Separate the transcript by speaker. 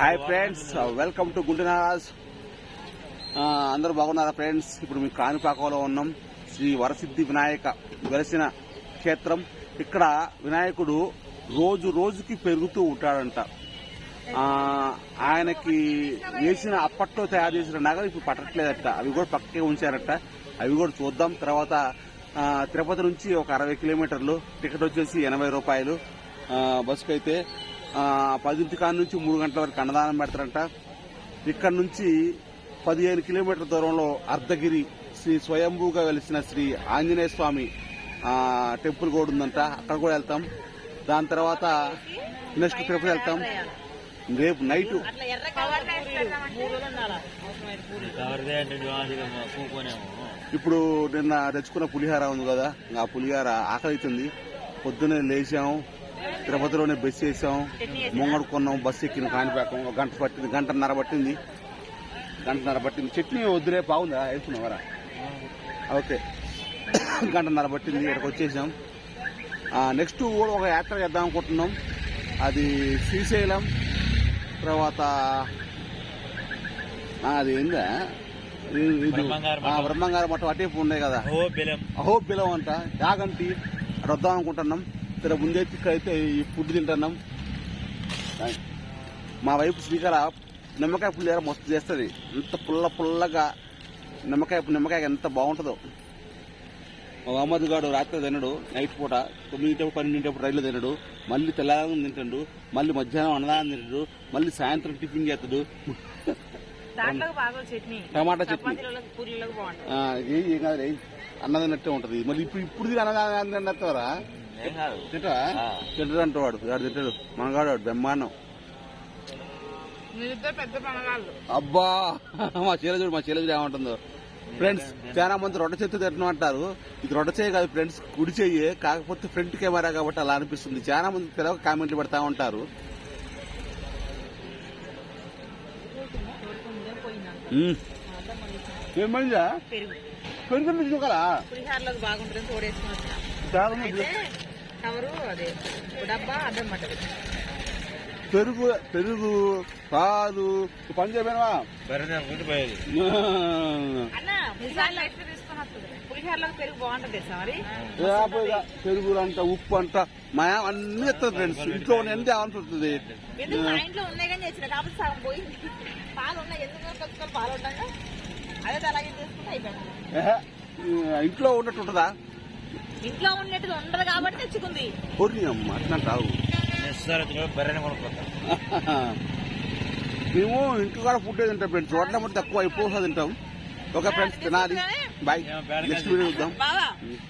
Speaker 1: Hi friends welcome to గుంటునాజ్ అందరూ బాగున్నారా ఫ్రెండ్స్ ఇప్పుడు మీ కాణిపాకంలో ఉన్నాం. శ్రీ వరసిద్ధి వినాయక వెలసిన క్షేత్రం. ఇక్కడ వినాయకుడు రోజు రోజుకి పెరుగుతూ ఉంటాడంట. ఆయనకి వేసిన అప్పట్లో తయారు చేసిన నగలు ఇప్పుడు పట్టట్లేదట. అవి కూడా పక్కకే ఉంచారట. అవి కూడా చూద్దాం. తర్వాత తిరుపతి నుంచి ఒక అరవై కిలోమీటర్లు టికెట్ వచ్చేసి ఎనభై రూపాయలు. ఆ, అయితే పదింటి కాడ నుంచి మూడు గంటల వరకు అన్నదానం పెడతారంట. ఇక్కడ నుంచి పదిహేను కిలోమీటర్ల దూరంలో అర్ధగిరి శ్రీ స్వయంభూగా వెలిసిన శ్రీ ఆంజనేయ స్వామి ఆ, టెంపుల్ కూడా ఉందంట. అక్కడ కూడా వెళ్తాం. దాని తర్వాత నెక్స్ట్ తిరుపతి వెళ్తాం. రేపు నైట్ ఇప్పుడు నిన్న తెచ్చుకున్న పులిహార ఉంది కదా ఆ పులిహార ఆకలి అవుతుంది పొద్దున్నే లేచాం. తిరుపతిలోనే బస్సు వేసాం. ముంగడు కొన్నాం బస్సు ఎక్కిన కాణిపాకం ఒక గంట పట్టింది గంటన్నర పట్టింది. గంటన్నర పట్టింది. చట్నీ వద్దురే బాగుందా వేసుకున్నావరా ఓకే. గంటన్నర పట్టింది ఇక్కడికి వచ్చేసాం. నెక్స్ట్ కూడా ఒక యాత్ర చేద్దాం అనుకుంటున్నాం. అది శ్రీశైలం తర్వాత అది ఏందా?
Speaker 2: బ్రహ్మంగారు
Speaker 1: మఠం. అటేపు ఉన్నాయి కదా.
Speaker 2: ఓ బెలం.
Speaker 1: అహో బిలం అంట. యాగంటి అక్కడ వద్దాం అనుకుంటున్నాం. ఇక్కడ ముందే అయితే ఈ ఫుడ్ తింటున్నాం. మా వైపు శ్రీకర నిమ్మకాయ పుల్లేర మస్తు చేస్తుంది. ఎంత పుల్ల పుల్లగా నిమ్మకాయ నిమ్మకాయ ఎంత బాగుంటుందో. మా అమ్మది గాడు రాత్రి తినడు నైట్ పూట తొమ్మిదింటప్పుడు పన్నెండింటప్పుడు రైలు తినడు మళ్ళీ తెల్లారం తింటాడు మళ్ళీ మధ్యాహ్నం అన్నదానం తింటాడు మళ్ళీ సాయంత్రం టిఫిన్ చేస్తాడు. టమాటా చట్నీ. ఏ- కాదు అన్నదన్నట్టే ఉంటది. మరి ఇప్పుడు ఇప్పుడు అన్నదానం అన్నత్తవరా
Speaker 2: ఏం కాదు.
Speaker 1: తింటా
Speaker 2: ఆ.
Speaker 1: తింటాడు అంట వాడు వాడు తింటాడు. మనగాడు వాడు బ్రహ్మాండం అబ్బా మా చీల చూడు మా చీల చూడు ఏమంటుందో. ఫ్రెండ్స్ చాలా మంది రొట్ట చేతి తింటున్నాం అంటారు. ఇది రొట్ట చేయి కాదు ఫ్రెండ్స్ కుడి చెయ్యి కాకపోతే ఫ్రంట్ కెమెరా కాబట్టి అలా అనిపిస్తుంది. చాలా మంది తెలవ కామెంట్లు పెడతా ఉంటారు. ఏం మంచిదా
Speaker 3: పెరుగు.
Speaker 1: పెరుగుతుంది చాలా
Speaker 3: కవరు అదే డబ్బా అద్దం పట్టదు
Speaker 1: పెరుగు పెరుగు పాలు
Speaker 3: వస్తుంది పులిహారలోకి పెరుగు
Speaker 1: అంట ఉప్పు అంట మయా అన్ని ఎత్తుంది ఫ్రెండ్స్. ఇంట్లో ఉన్న ఎంత ఉంటుంది
Speaker 3: ఎందుకు మా ఇంట్లో ఉన్నాయి.
Speaker 1: ఇంట్లో
Speaker 3: ఉన్నట్టుగా ఉండదు కాబట్టి తెచ్చుకుంది.
Speaker 1: అమ్మ అట్లా మేము ఇంట్లో కూడా ఫుడ్ తింటాం ఫ్రెండ్స్? రోడ్ల మధ్య తక్కువ అయిపోతుంది తింటాం. ఓకే ఫ్రెండ్స్ తినాలి. బాయ్. నెక్స్ట్ వీడియో చూద్దాం.
Speaker 3: బావా